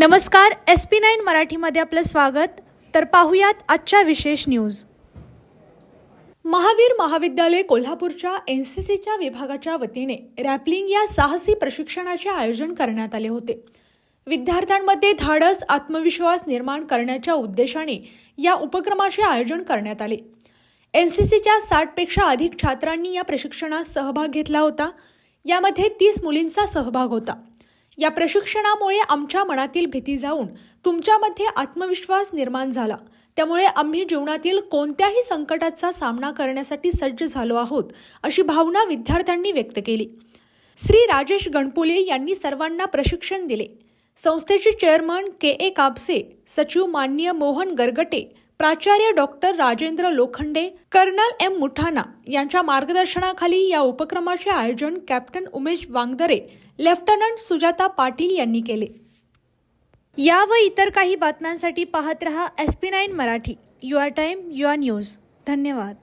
नमस्कार S P nine मराठीमध्ये आपलं स्वागत. तर पाहुयात आजच्या विशेष न्यूज महावीर महाविद्यालय कोल्हापूरच्या एन सी सीच्या विभागाच्या वतीने रॅपलिंग या साहसी प्रशिक्षणाचे आयोजन करण्यात आले होते. विद्यार्थ्यांमध्ये धाडस आत्मविश्वास निर्माण करण्याच्या उद्देशाने या उपक्रमाचे आयोजन करण्यात आले. एन सी सीच्या साठपेक्षा अधिक छात्रांनी या प्रशिक्षणात सहभाग घेतला होता. यामध्ये तीस मुलींचा सहभाग होता. या प्रशिक्षणामुळे आमच्या मनातील भीती जाऊन तुमच्यामध्ये आत्मविश्वास निर्माण झाला. त्यामुळे आम्ही जीवनातील कोणत्याही संकटाचा सामना करण्यासाठी सज्ज झालो आहोत अशी भावना विद्यार्थ्यांनी व्यक्त केली. श्री राजेश गणपुले यांनी सर्वांना प्रशिक्षण दिले. संस्थेचे चेअरमन के ए कापसे सचिव माननीय मोहन गरगटे प्राचार्य doctor Rajendra Lokhande colonel M. Muthana यांच्या मार्गदर्शनाखाली या उपक्रमाचे आयोजन कॅप्टन उमेश वांगदरे लेफ्टनंट सुजाता पाटील यांनी केले. या व इतर काही बातम्यांसाठी पाहत रहा S P nine Marathi. Your time your news. धन्यवाद.